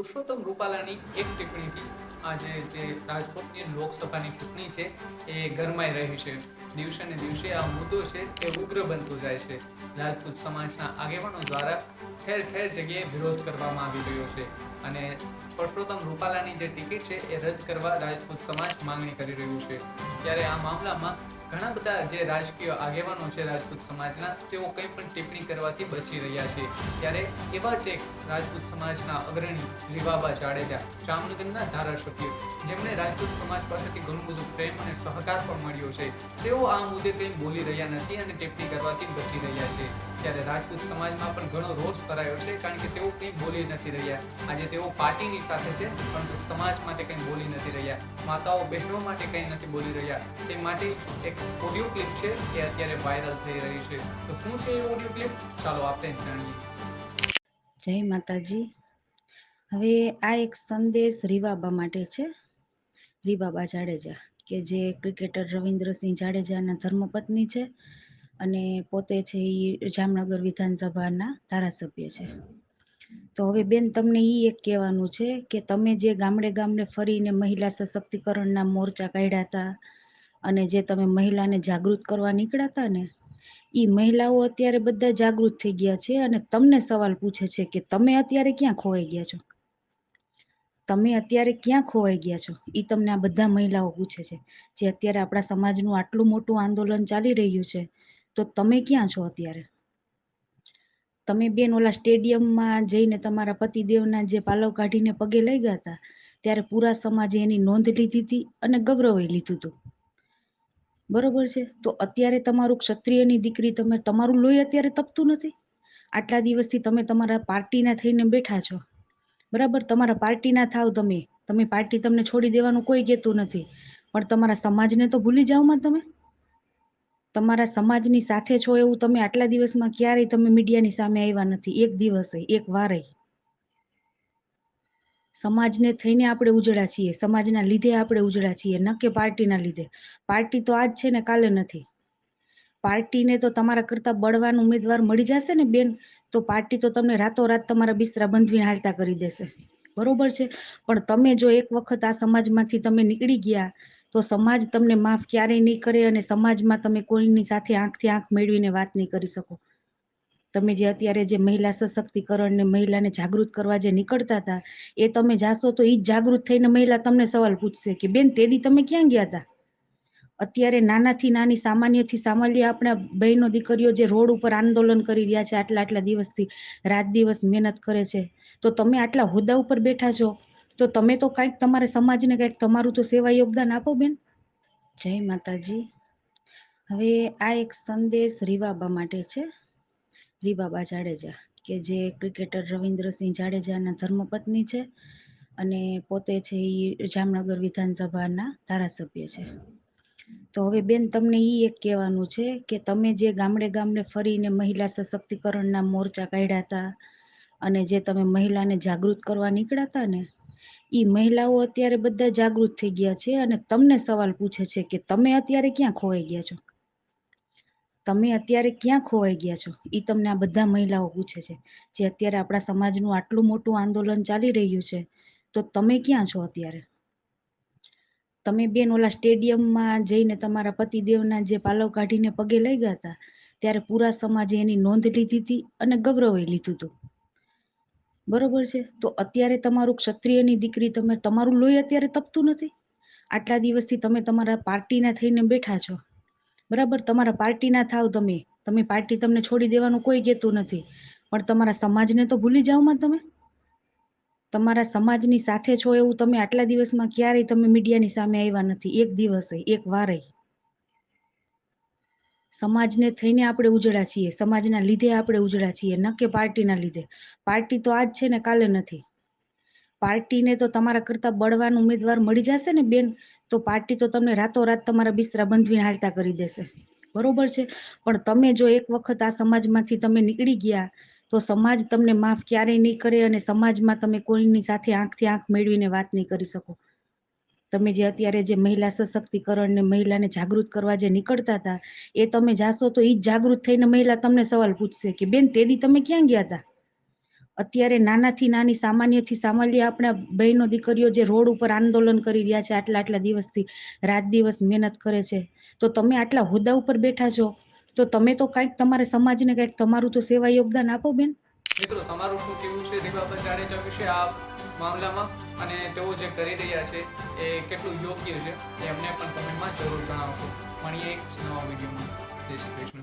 પુરુષોત્તમ રૂપાલાની એક ટિપ્પણીથી આજે જે રાજકોટની લોકસભાની ચૂંટણી છે, એ ગરમાઈ રહી છે. દિવસે ને દિવસે આ મુદ્દો છે એ ઉગ્ર બનતો જાય છે. રાજપૂત સમાજના આગેવાનો દ્વારા ઠેર ઠેર જગ્યાએ વિરોધ કરવામાં આવી રહ્યો છે. અને પુરુષોત્તમ રૂપાલાની જે ટિકિટ છે, એ રદ કરવા રાજપૂત સમાજ માંગણી કરી રહ્યું છે. ત્યારે આ મામલામાં ઘણા બધા જે રાજકીય આગેવાનો છે રાજપૂત સમાજના, તેઓ કંઈ પણ ટિપ્પણી કરવાથી બચી રહ્યા છે. ત્યારે એવા જ એક રાજપૂત સમાજના અગ્રણી રીવાબા જાડેજા, જામનગરના ધારાસભ્ય, જેમણે રાજપૂત સમાજ પાસેથી ઘણું બધું પ્રેમ અને સહકાર પણ મળ્યો છે. તેઓ આ મુદ્દે કંઈ બોલી રહ્યા નથી અને ટિપ્પણી કરવાથી બચી રહ્યા છે. ત્યારે રાજપૂત સમાજમાં પણ ઘણો રોષ ભરાયો છે, કારણ કે તેઓ કંઈ બોલી નથી રહ્યા. આજે તેઓ પાર્ટીની સાથે છે, પરંતુ સમાજ માટે કંઈ બોલી નથી રહ્યા. માતાઓ બહેનો માટે કંઈ નથી બોલી રહ્યા. તે માટે એક ઓડિયો ક્લિપ છે તે અત્યારે વાયરલ થઈ રહી છે. તો શું છે એ ઓડિયો ક્લિપ? ચાલો આપણે જાણીએ. જય માતાજી. હવે આ એક સંદેશ રીવાબા માટે છે. રીવાબા જાડેજા, કે જે ક્રિકેટર રવિન્દ્રસિંહ જાડેજાના ધર્મપત્ની છે. અને પોતે છે એ જામનગર વિધાનસભાના ધારાસભ્ય છે. તો હવે બેન તમને એ એક કહેવાનું છે કે તમે જે ગામડે ગામડે ફરીને મહિલા સશક્તિકરણના મોરચા કાઢ્યા હતા અને જે તમે મહિલાને જાગૃત કરવા નીકળ્યા હતા ને એ મહિલાઓ અત્યારે બધા જાગૃત થઈ ગયા છે અને તમને સવાલ પૂછે છે કે તમે અત્યારે ક્યાં ખોવાઈ ગયા છો? તમે અત્યારે ક્યાં ખોવાઈ ગયા છો? એ તમને આ બધા મહિલાઓ પૂછે છે. જે અત્યારે આપણા સમાજનું આટલું મોટું આંદોલન ચાલી રહ્યું છે તો તમે ક્યાં છો અત્યારે? તમે બેન ઓલા સ્ટેડિયમમાં જઈને તમારા પતિદેવના જે પાલવ કાઢીને પગે લઈ ગયા હતા, ત્યારે પૂરા સમાજે એની નોંધ લીધી હતી અને ગૌરવે લીધું હતું. બરોબર છે? તો અત્યારે તમારું ક્ષત્રિયની દીકરી તમે તમારું લોહી અત્યારે તપતું નથી? આટલા દિવસથી તમે તમારા પાર્ટીના થઈને બેઠા છો. બરાબર? તમારા પાર્ટીના થાવ તમે. તમે પાર્ટી તમને છોડી દેવાનું કોઈ કહેતું નથી. પણ તમારા સમાજને તો ભૂલી જાઓમાં તમે. તમારા સમાજની સાથે છો એવું તમે આટલા દિવસમાં ક્યારેય તમે મીડિયાની સામે આવ્યા નથી. એક દિવસે એક વારે. સમાજને થઈને આપણે ઉજળા છીએ. સમાજના લીધે આપણે ઉજળા છીએ, ન કે પાર્ટીના લીધે. પાર્ટી તો આજ છે ને કાલે નથી. પાર્ટીને તો તમારા કરતા બળવાન ઉમેદવાર મળી જશે ને બેન, તો પાર્ટી તો તમને રાતોરાત તમારા બિસ્તરા બંધવીને હાલતા કરી દેશે. બરોબર છે? પણ તમે જો એક વખત આ સમાજમાંથી તમે નીકળી ગયા તો સમાજ તમને માફ ક્યારેય નહીં કરે અને સમાજમાં તમે કોઈની સાથે આંખથી આંખ મેળવીને વાત નહીં કરી શકો. તમે જે અત્યારે જે મહિલા સશક્તિકરણ ને મહિલાને જાગૃત કરવા જે નીકળતા હતા, એ તમે જાશો તો એ જ જાગૃત થઈને મહિલા તમને સવાલ પૂછશે કે, બેન, તેદી તમે ક્યાં ગયા હતા અત્યારે નાનાથી નાની સામાન્યથી સામાન્ય આપણા બહેનો દીકરીઓ જે રોડ ઉપર આંદોલન કરી રહ્યા છે આટલા આટલા દિવસથી, રાત દિવસ મહેનત કરે છે, તો તમે આટલા હોદ્દા ઉપર બેઠા છો? તો તમે તો કાંઈક તમારે સમાજને કાંઈક તમારું તો સેવા યોગદાન આપો બેન. જય માતાજી. હવે આ એક સંદેશ રીવાબા માટે છે. રીવાબા જાડેજા, કે જે ક્રિકેટર રવિન્દ્રસિંહ જાડેજાના ધર્મપત્ની છે અને પોતે છે એ જામનગર વિધાનસભાના ધારાસભ્ય છે. તો હવે બેન તમને એ એક કહેવાનું છે કે તમે જે ગામડે ગામડે ફરીને મહિલા સશક્તિકરણના મોરચા કાઢ્યા હતા અને જે તમે મહિલાને જાગૃત કરવા નીકળ્યા હતા ને એ મહિલાઓ અત્યારે બધા જાગૃત થઈ ગયા છે અને તમને સવાલ પૂછે છે કે તમે અત્યારે ક્યાં ખોવાઈ ગયા છો? તમે અત્યારે ક્યાં ખોવાઈ ગયા છો? એ તમને આ બધા મહિલાઓ પૂછે છે. જે અત્યારે આપણા સમાજનું આટલું મોટું આંદોલન ચાલી રહ્યું છે, તો તમે ક્યાં છો અત્યારે? તમે બેન ઓલા સ્ટેડિયમમાં જઈને તમારા પતિદેવના જે પાલવ કાઢીને પગે લઈ ગયા હતા, ત્યારે પૂરા સમાજે એની નોંધ લીધી હતી અને ગૌરવે લીધું હતું. બરોબર છે? તો અત્યારે તમારું ક્ષત્રિયની દીકરી તમે, તમારું લોહી અત્યારે તપતું નથી? આટલા દિવસથી તમે તમારા પાર્ટીના થઈને બેઠા છો. બરાબર? તમારા પાર્ટીના થાવ તમે. તમે પાર્ટી તમને છોડી દેવાનું કોઈ કહેતું નથી. પણ તમારા સમાજને તો ભૂલી જાઓમાં તમે. તમારા સમાજની સાથે છો એવું તમે આટલા દિવસમાં ક્યારેય તમે મીડિયાની સામે આવ્યા નથી. એક દિવસે, એક વારે. સમાજને થઈને આપણે ઉજળા છીએ, સમાજના લીધે આપણે ઉજળા છીએ, ન કે પાર્ટીના લીધે. પાર્ટી તો આજ છે ને કાલે નથી. પાર્ટીને તો તમારા કરતા બળવાન ઉમેદવાર મળી જશે ને બેન, તો પાર્ટી તો તમને રાતોરાત તમારા બિસ્તરા બંધવીને હાલતા કરી દેશે. બરોબર છે? પણ તમે જો એક વખત આ સમાજમાંથી તમે નીકળી ગયા, તો સમાજ તમને માફ ક્યારેય નહીં કરે અને સમાજમાં તમે કોઈની સાથે આંખથી આંખ મેળવીને વાત નહીં કરી શકો. તમે જે અત્યારે જે મહિલા સશક્તિકરણ ને મહિલાને જાગૃત કરવા જે નીકળતા હતા, એ તમે જાશો તો એ જ જાગૃત થઈને મહિલા તમને સવાલ પૂછશે કે, બેન, તેદી તમે ક્યાં ગયા હતા અત્યારે નાનાથી નાની, સામાન્યથી સામાન્ય આપણા બહેનો દીકરીઓ જે રોડ ઉપર આંદોલન કરી રહ્યા છે, આટલા આટલા દિવસથી, રાત દિવસ મહેનત કરે છે, તો તમે આટલા હોદ્દા ઉપર બેઠા છો? તો તમે તો કાંઈક તમારે સમાજને કાંઈક તમારું તો સેવા યોગદાન આપો બેન. મિત્રો, તમારું શું કહેવું છે રીવાબા જાડેજા વિશે આ મામલામાં? અને તેઓ જે કરી રહ્યા છે, એ કેટલું યોગ્ય છે, એ અમને પણ કમેન્ટમાં જરૂર જણાવશો. મળીએ એક નવા વિડીયોમાં. જય શ્રી કૃષ્ણ.